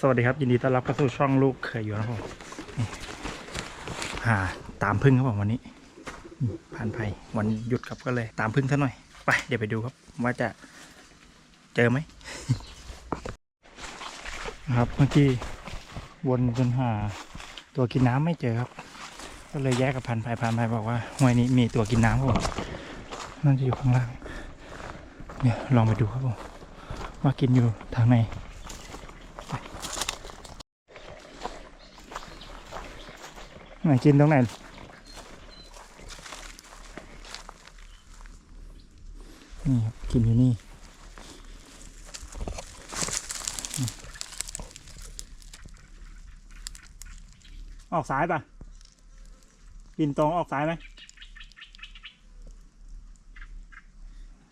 สวัสดีครับ ยินดีต้อนรับเข้าสู่ช่องลูกเคยอยู่นะครับผมหาตามพึ่งครับผมวันนี้ ผ่านภัยวันหยุดครับก็เลย ตามพึ่งซะหน่อย ไป เดี๋ยวไปดูครับ ว่าจะเจอไหมนะครับเมื่อกี้วนจนหาตัวกินน้ำไม่เจอครับ ก็เลยแยกกับพันภัยพันภัยบอกว่าห้วยนี้มีตัวกินน้ำครับผมน่าจะอยู่ข้างล่าง เนี่ยลองไปดูครับผมว่ากินอยู่ทางไหน ไหนกินตรงไหน นี่ครับ กินอยู่นี่ ออกซ้ายปะบินตรงออกซ้ายไหม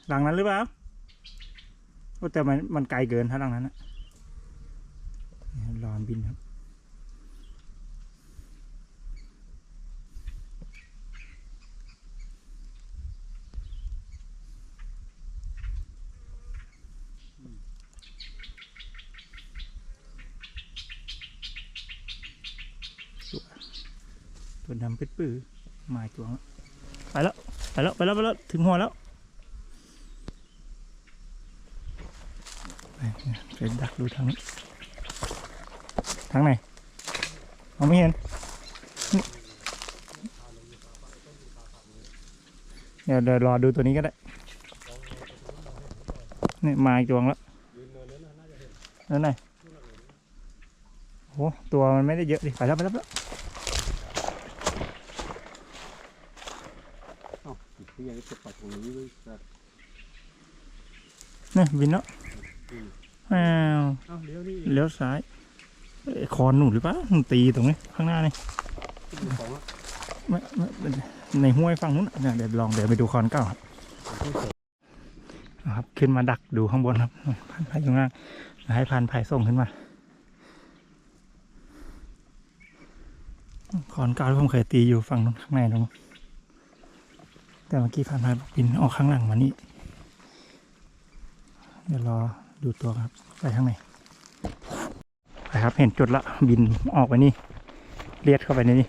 หลังนั้นหรือเปล่าแต่มันมันไกลเกินถ้าหลังนั้นนะรอนบินครับ ตัว ดำเป็ดปื้อมาอีกตัวแล้วไปแล้วไปแล้วไปแล้วไปแล้วถึงหัวแล้วไปเนี่ยไปดักดูทางทางไหนมองไม่เห็น เดี๋ยวเดี๋ยวรอดูตัวนี้ก็ได้ นี่มาอีกตัวแล้วนั่นไหนโอ้ตัวมันไม่ได้เยอะดิไปแล้วไปแล้วไปแล้ว เอ้าพี่ยังจะปัดตรงนี้ด้วยนะ นี่บินแล้วอ้าวเอ้าเดี๋ยวนี่เลี้ยวซ้ายเอ้ยคอนหนูหรือเปล่ามันตีตรงนี้ข้างหน้านี่ดูของอะไม่ไม่ไม่ในห้วยฝั่งนู้นน่ะเนี่ยเดี๋ยวลองเดี๋ยวไปดูคอนเก่าครับที่เสร็จเอาครับขึ้นมาดักดูข้างบนครับพันไผ่อยู่ข้างล่างแล้วให้พันไผ่ส่งขึ้นมาคอนเก่าที่ผมเคยตีอยู่ฝั่งนู้นข้างในตรงนู้นแต่เมื่อกี้พันไผ่บอกบินออกข้างหลังมานี่ เดี๋ยวรอดูตัวครับ ไปข้างในไปครับเห็นจุดละบินออกไปนี่เลียดเข้าไปในนี่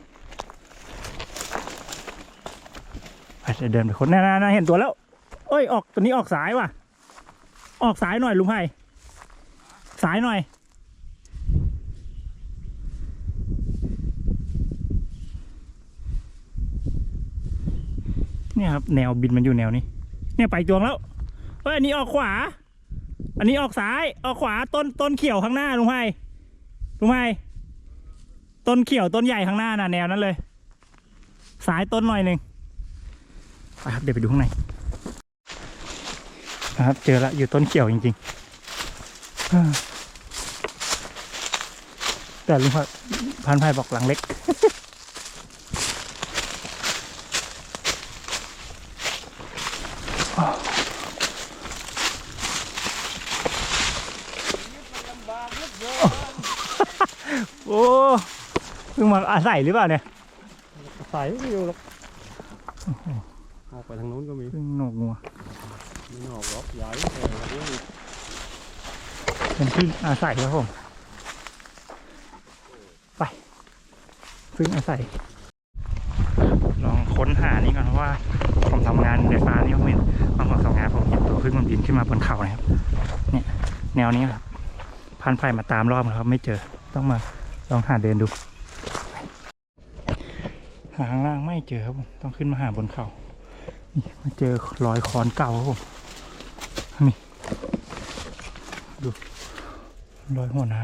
ไปเดินไปคนน่าๆเห็นตัวแล้วเอ้ยออกตัวนี้ออกสายว่ะ ออกสายหน่อยลุงไผ่สายหน่อย เนี่ยครับ แนวบินมันอยู่แนวนี้ เนี่ยไปจวงแล้วเอ้ยอันนี้ออกขวา อันนี้ออกซ้ายออกขวาต้นต้นเขียวข้างหน้าลุงไผ่ลุงไผ่ต้นเขียวต้นใหญ่ข้างหน้าน่ะแนวนั้นเลยสายต้นหน่อยหนึ่งไปครับเดี๋ยวไปดูข้างในนะครับเจอละอยู่ต้นเขียวจริงๆแต่ลุงพันพันพายบอกหลังเล็ก อ้เพิ่งมาอาศัยหรือเปล่าเนี่ยใส่ไม่อยู่หรอกออกไปทางนู้นก็มีเพิ่งหนวกงัวมีหนอกล็อกใหญ่เออเดี๋ยวมีเป็นที่อาศัยครับผมไปเพิ่งอาศัย ลองค้นหานี่ก่อนเพราะว่าผมทำงานในฟ้านี่ผมเห็นบางผมทำงานผมเห็นตัวพึ่งมันบินขึ้นมาบนเขานะครับเนี่ยแนวนี้ครับพันไฟมาตามรอบนะครับ ไม่เจอต้องมา ลองหาเดินดู หาข้างล่างไม่เจอครับผมต้องขึ้นมาหาบนเขานี่มาเจอรอยคอนเก่าครับผมนี่ดูรอยหัวน้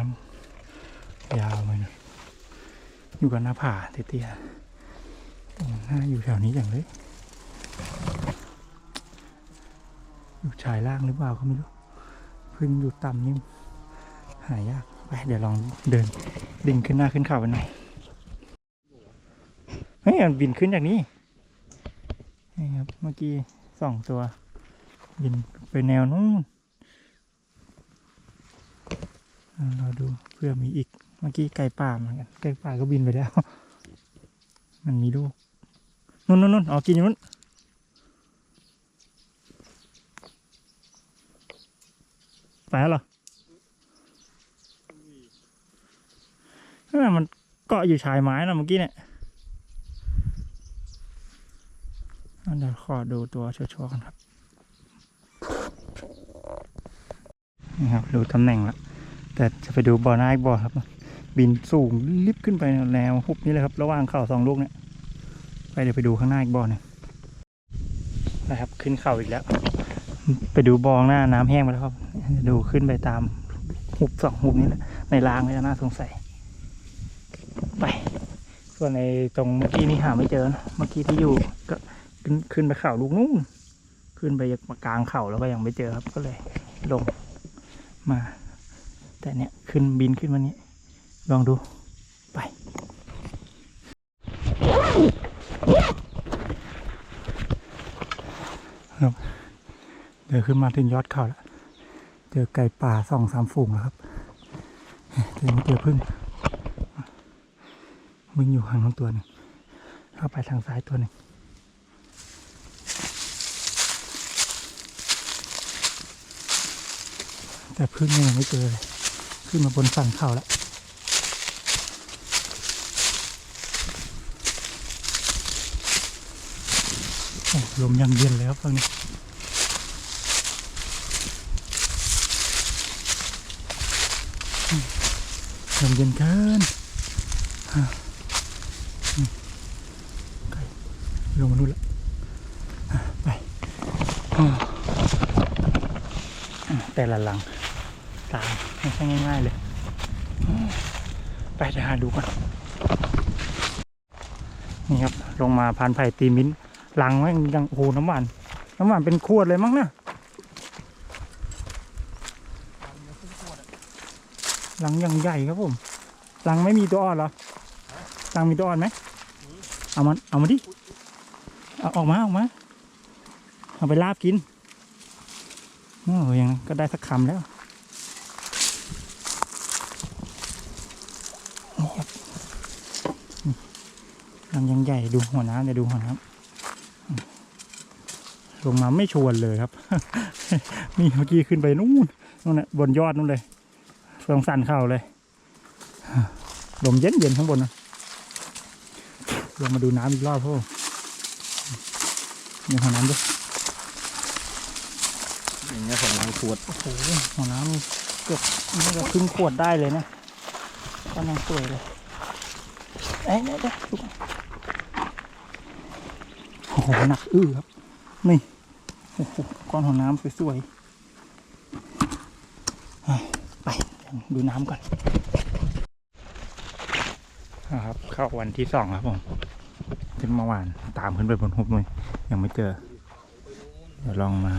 ำยาวไปนะอยู่กับหน้าผาเตี้ยๆน่าอยู่แถวนี้อย่างเลยอยู่ชายล่างหรือเปล่าก็ไม่รู้เพึ่งอยู่ต่ำนี่หายากไปเดี๋ยวลองเดิน ดิ่งขึ้นหน้าขึ้นเขาไปหน่อยเฮ้ยมันบินขึ้นจากนี้นี่ครับเมื่อกี้สองตัว บินไปแนวนู้นเราดูเพื่อมีอีกเมื่อกี้ไก่ป่าเหมือนกันไก่ป่าก็บินไปแล้ว มันมีลูกนู่นนู่นนู่นอ๋อกินอยู่นู่นไปแล้วเหรอ นั่นนะมันเกาะอยู่ชายไม้นะเมื่อกี้เนี่ยเดี๋ยวขอดูตัวชัวร์ๆกันครับ นี่ครับดูตำแหน่งละแต่จะไปดูบ่อหน้าอีกบ่อครับ บินสูงลิบขึ้นไปแนวหุบนี่เลยครับ ระหว่างเข่าสองลูกเนี่ย ไปเดี๋ยวไปดูข้างหน้าอีกบ่อหนึงนะครับ ขึ้นเข่าอีกแล้ว ไปดูบ่อหน้าน้ำแห้งไปแล้วครับ ดูขึ้นไปตามหุบสองหุบนี่แหละในรางก็จะน่าสงสัย ส่วนในตรงเมื่อกี้นี่หาไม่เจอนะเมื่อกี้ที่อยู่ก็ขึ้นขึ้นไปเข่าลูกนู่นขึ้นไปกลางเข่าแล้วก็ยังไม่เจอครับก็เลยลงมา แต่เนี้ยขึ้นบินขึ้นมานี้ ลองดูไปครับเดินขึ้นมาถึงยอดเขาแล้วเจอไก่ป่าสองสามฝูงแล้วครับเจอไม่เจอพึ่ง มึงอยู่ห่างน้องตัวหนึ่งเข้าไปทางซ้ายตัวหนึ่งแต่พึ่งยังไม่เจอเลยขึ้นมาบนฝั่งเขาแล้วลมยังเย็นเลยครับฝั่งนี้ลมเย็นเกินฮะอืมไกล ลงมานู่นละไปแต่ละหลังตามไม่ใช่ง่าย ๆ เลย ไปเดี๋ยวหาดูก่อน นี่ครับ ลงมาพานไผ่ตีมิ้นหลังแม่งยังโอ้น้ำหวานน้ำหวานเป็นขวดเลยมั้งนะหลังยังใหญ่ครับผมหลังไม่มีตัวอ่อนเหรอหลังมีตัวอ่อนไหมเอามันเอามาดิ เอาออกมาออกมา เอาไปลาบกินโอ้ยังก็ได้สักคำแล้วนี่ครับนี่ลังยังใหญ่ดูหัวน้ำเดี๋ยวดูหัวน้ำลงมาไม่ชวนเลยครับนี่เมื่อกี้ขึ้นไปนู่นนู่นน่ะบนยอดนู่นเลยเฟืองสั่นเข้าเลยลมเย็นเย็นข้างบนนะลงมาดูน้ำอีกรอบพ่อ นี่หัวน้ำด้วยอย่างเงี้ยของนางขวด โอ้โหหัวน้ำเกือบน่าจะครึ่งขวดได้เลยนะก็นังสวยเลยเอ้ยเดี๋ยวเดี๋ยวดูก่อนโอ้โหหนักอื้อครับ นี่ โอ้โห ก้อนหัวน้ำสวยๆอะไปเดี๋ยวดูน้ำก่อนอ่าครับ เข้าวันที่สองครับผม ขึ้นเมื่อวาน ตามขึ้นไปบนหุบเลย ยังไม่เจอเดี๋ยวลองมา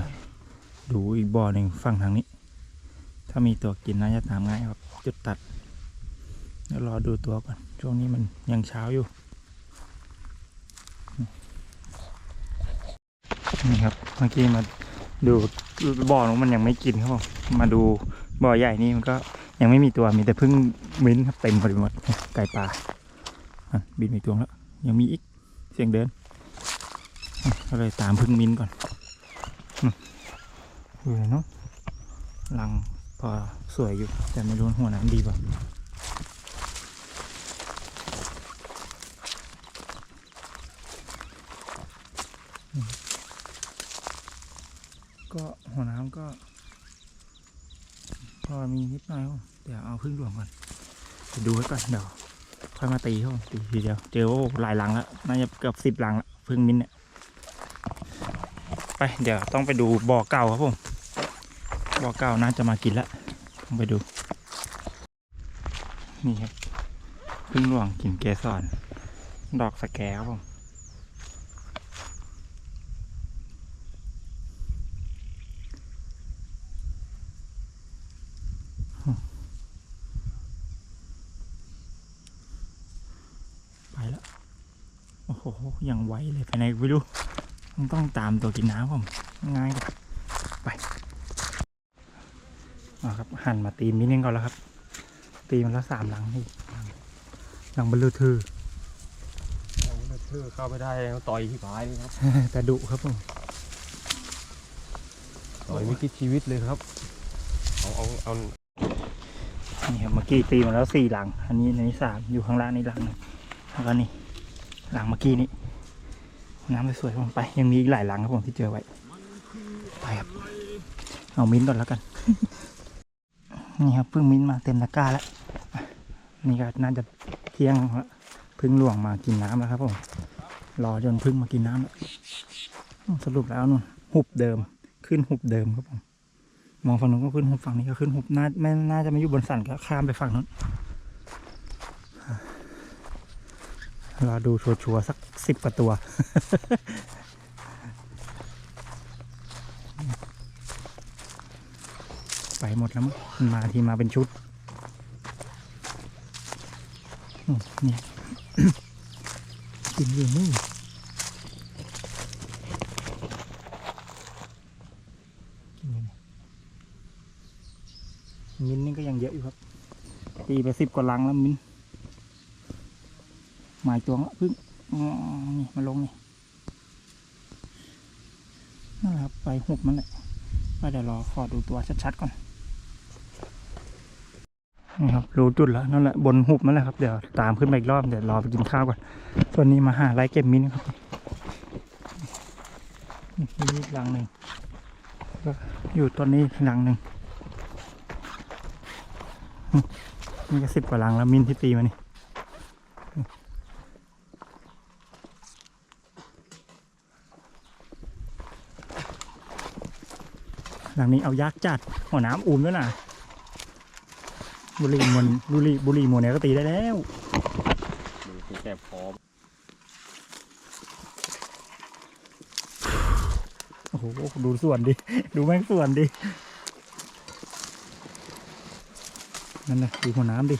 ดูอีกบ่อหนึ่งฝั่งทางนี้ ถ้ามีตัวกินน่าจะตามง่ายครับ จุดตัดเดี๋ยวรอดูตัวก่อน ช่วงนี้มันยังเช้าอยู่ นี่ครับ เมื่อกี้มาดูบ่อนู้นมันยังไม่กินครับผมมาดูบ่อใหญ่นี่มันก็ยังไม่มีตัวมีแต่พึ่งมิ้นครับเต็มไปหมดไก่ป่าบินไปตัวแล้วยังมีอีกเสียงเดิน ก็เลยตามพึ่งมิ้นก่อนอยู่เลยเนาะรังพอสวยอยู่ แต่ไม่รู้หัวน้ำดีป่ะก็หัวน้ำก็ พอมีนิดหน่อยครับเดี๋ยวเอาพึ่งหลวงก่อนไปดูไว้ก่อนเดี๋ยวค่อยมาตีเขาตีทีเดียว เจอโอ้หลายหลังแล้วน่าจะเกือบสิบหลังแล้วพึ่งมิ้นเนี่ย ไปเดี๋ยวต้องไปดูบ่อเก่าครับผมบ่อเก่าน่าจะมากินแล้วต้องไปดู นี่ครับพึ่งหลวงกินเกสรดอกสแกครับผมไปแล้ว โอ้โหยังไวเลยไปไหนไม่รู้ ต้องต้องตามตัวกินน้ำผมง่ายกว่าไปมาครับหันมาตีมินิก่อนแล้วครับ ตีมันละสามหลังนี่หลังบรรลือทือชื่อเข้าไม่ได้ต่อยที่พายนี่ครับแต่ดุครับผมต่อยไม่คิดชีวิตเลยครับเอาเอาเอานี่ครับเมื่อกี้ตีมาแล้วสี่หลัง อันนี้อันนี้สามอยู่ข้างล่างนี่หลังหนึงแล้วก็นี่หลังเมื่อกี้นี้ น้ำสวยๆผมไป ยังมีอีกหลายหลังครับผมที่เจอไว้ ไปครับ เอามิ้นท์ก่อนแล้วกัน นี่ครับเพิ่งมิ้นท์มาเต็มตะกร้าแล้วนี่ก็น่าจะเที่ยงแล้วพึ่งหลวงมากินน้ำแล้วครับผมรอจนพึ่งมากินน้ำแล้วสรุปแล้วนู่นหุบเดิมขึ้นหุบเดิมครับผมมองฝั่งนู้นก็ขึ้นหุบฝั่งนี้ก็ขึ้นหุบน่าไม่น่าจะไม่อยู่บนสันก็ข้ามไปฝั่งนู้นรอดูชัวร์ๆสัก สิบกว่าตัว ไปหมดแล้วมั้งมันมาทีมาเป็นชุดอืมนี่กินอยู่นี่กินอยู่นี่มิ้นนี่ก็ยังเยอะอยู่ครับ ตีไปสิบกว่าลังแล้วมิ้นหมายตัวละพึ่ง นี่มาลงนี่นั่นแหละครับไปหุบมันแหละก็เดี๋ยวรอขอดูตัวชัดๆก่อนนี่ครับรู้จุดแล้วนั่นแหละบนหุบนั่นแหละครับเดี๋ยวตามขึ้นมาอีกรอบเดี๋ยวรอไปกินข้าวก่อนส่วนนี้มาหาไรเก็บมิ้นท์ครับนี่มีอีกหลังหนึ่งก็อยู่ต้นนี้หลังหนึ่งนี่ก็สิบกว่าหลังแล้วมิ้นที่ตีมานี่ หลังนี้เอายากจัดหัวน้ำอุ่นด้วยนะบุหรีมวนบุหรีบุหรีมวนเนี่ยก็ตีได้แล้วดูที่แค่พร้อมโอ้โหดูส่วนดิ ดูแม่งส่วนดินั่นนะดูหัวน้ำดิ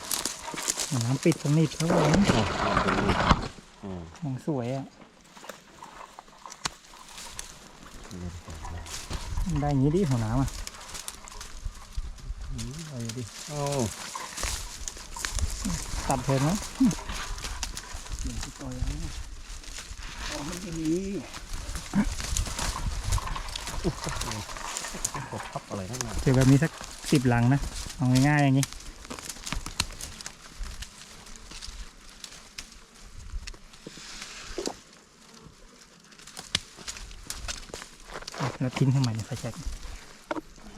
หัวน้ำปิดสนิทครับผมอ๋อลองดูอืมมองสวยอะ ได้อย่างนี้ดิหัวน้ำอะอืมเอาดิโอ้ตัดเพลินไหมเดี๋ยวปล่อยแล้วเอามันดีกดทับอะไรทั้งนั้นเจอแบบนี้สักสิบหลังนะ เอาง่ายๆอย่างนี้ แล้วทิ้งทำไมเนี่ยไฟแช็ก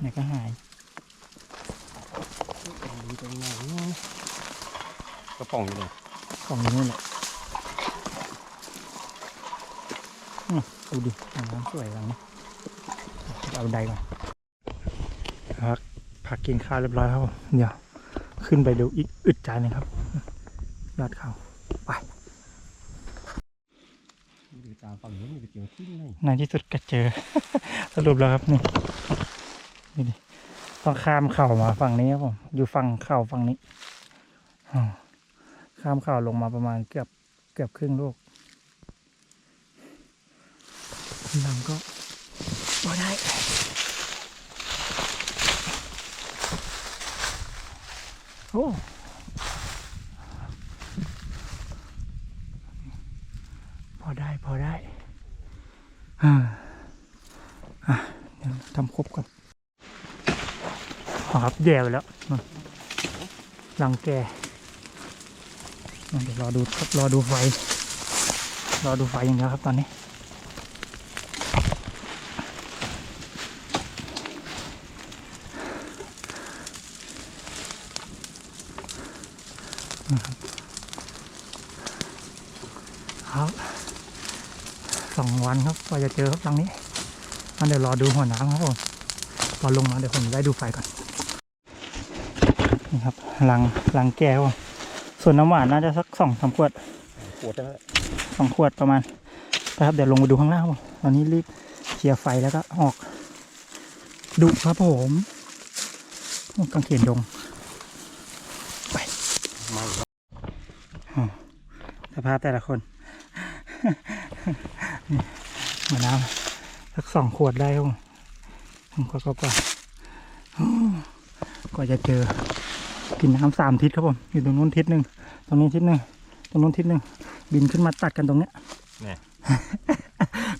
เนี่ยก็หายดูตรงไหนกระป๋องอยู่เลยกล่องนี้แหละอืมดูดิน้ำสวยจังนะเอาใดก่อนพักพักกินข้าวเรียบร้อยครับผมเดี๋ยวขึ้นไปดูอีกอึดใจหนึงครับยอดเขา ดูตามฝั่งนู้นมีกระเจียวที่ไหน ในที่สุดก็เจอ สรุปแล้วครับนี่นี่ดิต้องข้ามเข่ามาฝั่งนี้ครับผมอยู่ฝั่งเข่าฝั่งนี้ข้ามเข่าลงมาประมาณเกือบเกือบครึ่งลูกหลังก็พอได้โอ้พอได้พอได้ อ่าอะเดี๋ยวทำครบก่อน ครับแย่ไปแล้วนู่นรังแกเดี๋ยวรอดูครับรอดูไฟ รอดูไฟอย่างเดียวครับตอนนี้ครับสองวันครับกว่าจะเจอครับครั้งนี้งั้นเดี๋ยวรอดูหัวน้ำครับผมพอลงมาเดี๋ยวผมได้ดูไฟก่อน นี่ครับรังรังแก้วผมส่วนน้ำหวานน่าจะสักสองสามขวดปวดแล้วสองขวดประมาณนะครับเดี๋ยวลงมาดูข้างล่างครับผมตอนนี้รีบเคลียร์ไฟแล้วก็ออกดุครับผมโอ้กางเขนดงมาอีกแล้วสภาพแต่ละคนนี่หัวน้ำสักสองขวดได้ครับผมสองขวดก็กว่าโอ้กว่าจะเจอ กินน้ำสามทิศครับผมอยู่ตรงนู้นทิศหนึ่งตรงนี้ทิศหนึ่งตรงนู้นทิศหนึ่งบินขึ้นมาตัดกันตรงเนี้ยเนี่ย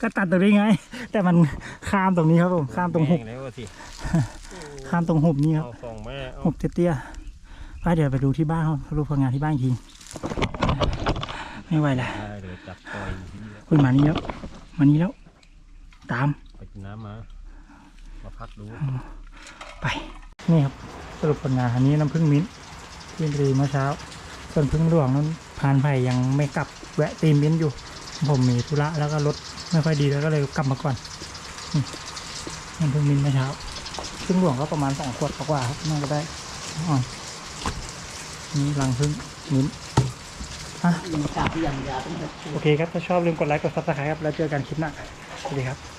ก็ตัดตรงนี้ไง แต่มันข้ามตรงนี้ครับผมข้ามตรงหุบแม่แล้วสิข้ามตรงหุบนี่ครับเอาสองแม่เอาหุบเตี้ยว่าเดี๋ยวไปดูที่บ้านเขาสรุปผลงานที่บ้านอีกทีไม่ไหวแล้วได้เดี๋ยวจับปล่อยที่นี่เฮ้ยมานี่แล้วมานี่แล้ว ตามไปกินน้ำมามาพักดูไปนี่ครับส รุปผลงานอันนี้น้ำผึ้งมิ้นท์ที่ตรีเมื่อเช้า ส่วนพึ่งหลวงนั้นพานไผ่ยังไม่กลับแวะตีมมิ้นท์อยู่ ผมมีธุระแล้วก็รถไม่ค่อยดีแล้วก็เลยกลับมาก่อนนี่น้ำผึ้งมิ้นท์เมื่อเช้าพึ่งหลวงก็ประมาณสองขวดกว่าๆครับน่าจะได้อ่อนนี่รังพึ่งมิ้นท์อะยังจับยังยาต้องโอเคครับ ถ้าชอบลืมกดไลค์กดซับสไครต์ครับ แล้วเจอกันคลิปหน้าสวัสดีครับ